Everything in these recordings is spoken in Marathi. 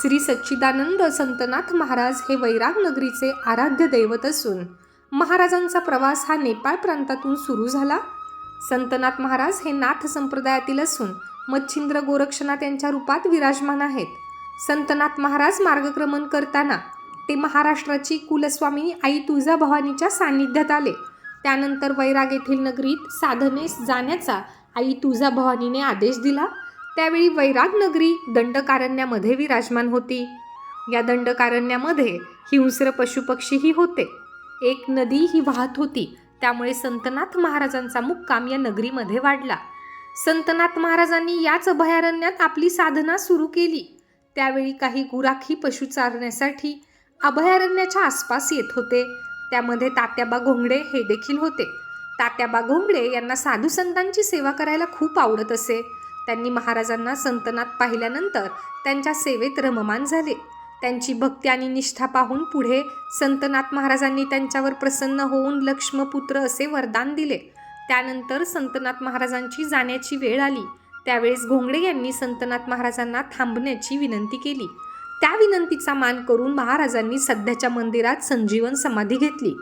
श्री सच्चिदानंद संतनाथ महाराज हे वैराग नगरीचे आराध्य दैवत असून महाराजांचा प्रवास हा नेपाळ प्रांतातून सुरू झाला. संतनाथ महाराज हे नाथ संप्रदायातील असून मच्छिंद्र गोरक्षनाथ यांच्या रूपात विराजमान आहेत. संतनाथ महाराज मार्गक्रमण करताना ते महाराष्ट्राची कुलस्वामिनी आई तुळजाभवानीच्या सान्निध्यात आले. त्यानंतर वैराग येथील नगरीत साधनेस जाण्याचा आई तुळजाभवानीने आदेश दिला. त्यावेळी वैराग नगरी दंडकारण्यामध्ये विराजमान होती. या दंडकारण्यामध्ये हिंस्र पशुपक्षीही होते. एक नदी ही वाहत होती त्यामुळे संतनाथ महाराजांचा मुक्काम या नगरीमध्ये वाढला. संतनाथ महाराजांनी याच अभयारण्यात आपली साधना सुरू केली. त्यावेळी काही गुराखी पशु चारण्यासाठी अभयारण्याच्या आसपास येत होते. त्यामध्ये तात्याबा घोंगडे हे देखील होते. तात्याबा घोंगडे यांना साधू संतांची सेवा करायला खूप आवडत असे. त्यांनी महाराजांना संतनात पाहिल्यानंतर त्यांच्या सेवेत रममान झाले. त्यांची भक्ती आणि निष्ठा पाहून पुढे संतनाथ महाराजांनी त्यांच्यावर प्रसन्न होऊन लक्ष्मपुत्र असे वरदान दिले. त्यानंतर संतनाथ महाराजांची जाण्याची वेळ आली. त्यावेळेस घोंगडे यांनी संतनाथ महाराजांना थांबण्याची विनंती केली. त्या विनंतीचा मान करून महाराजांनी सध्याच्या मंदिरात संजीवन समाधी घेतली.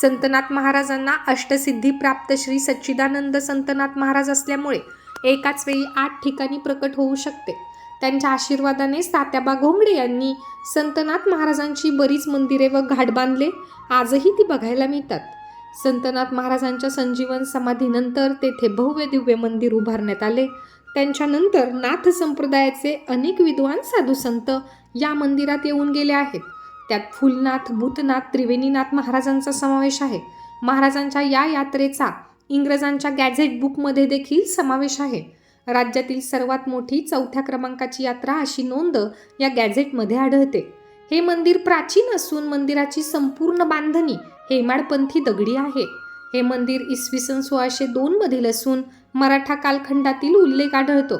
संतनाथ महाराजांना अष्टसिद्धी प्राप्त श्री सच्चिदानंद संतनाथ महाराज असल्यामुळे एकाच वेळी आठ ठिकाणी प्रकट होऊ शकते. त्यांच्या आशीर्वादाने सात्याबा घोंगडे यांनी संतनाथ महाराजांची बरीच मंदिरे व घाट बांधले. आजही ती बघायला मिळतात. संतनाथ महाराजांच्या संजीवन समाधीनंतर तेथे भव्य दिव्य मंदिर उभारण्यात आले. त्यांच्यानंतर नाथ संप्रदायाचे अनेक विद्वान साधू संत या मंदिरात येऊन गेले आहेत. त्यात फुलनाथ भूतनाथ त्रिवेणीनाथ महाराजांचा समावेश आहे. महाराजांच्या या यात्रेचा इंग्रजांच्या गॅझेट बुकमध्ये देखील समावेश आहे. राज्यातील सर्वात मोठी चौथ्या क्रमांकाची यात्रा अशी नोंद या गॅझेटमध्ये आढळते. हे मंदिर प्राचीन असून मंदिराची संपूर्ण बांधणी हेमाडपंथी दगडी आहे. हे मंदिर इसवी सन सोळाशे दोनमधील असून मराठा कालखंडातील उल्लेख आढळतो.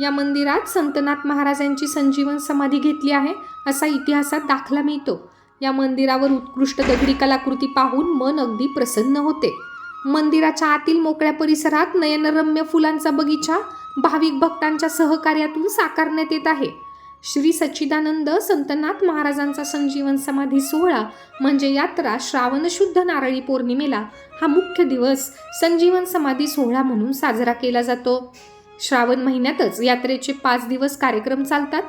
या मंदिरात संतनाथ महाराजांची संजीवन समाधी घेतली आहे असा इतिहासात दाखला मिळतो. या मंदिरावर उत्कृष्ट दगडी कलाकृती पाहून मन अगदी प्रसन्न होते. मंदिराच्या आतील मोकळ्या परिसरात नयनरम्य फुलांचा बगीचा भाविक भक्तांच्या सहकार्यातून साकारण्यात येत आहे. श्री सच्चिदानंद संतनाथ महाराजांचा संजीवन समाधी सोहळा म्हणजे यात्रा श्रावण शुद्ध नारळी पौर्णिमेला हा मुख्य दिवस संजीवन समाधी सोहळा म्हणून साजरा केला जातो. श्रावण महिन्यातच यात्रेचे पाच दिवस कार्यक्रम चालतात.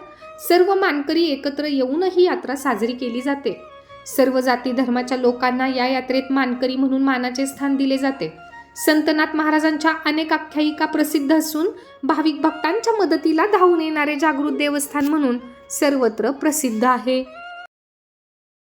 सर्व मानकरी एकत्र येऊन ही यात्रा साजरी केली जाते. सर्व जाती धर्माच्या लोकांना या यात्रेत मानकरी म्हणून मानाचे स्थान दिले जाते. संतनाथ महाराजांच्या अनेक आख्यायिका प्रसिद्ध असून भाविक भक्तांच्या मदतीला धावून येणारे जागृत देवस्थान म्हणून सर्वत्र प्रसिद्ध आहे.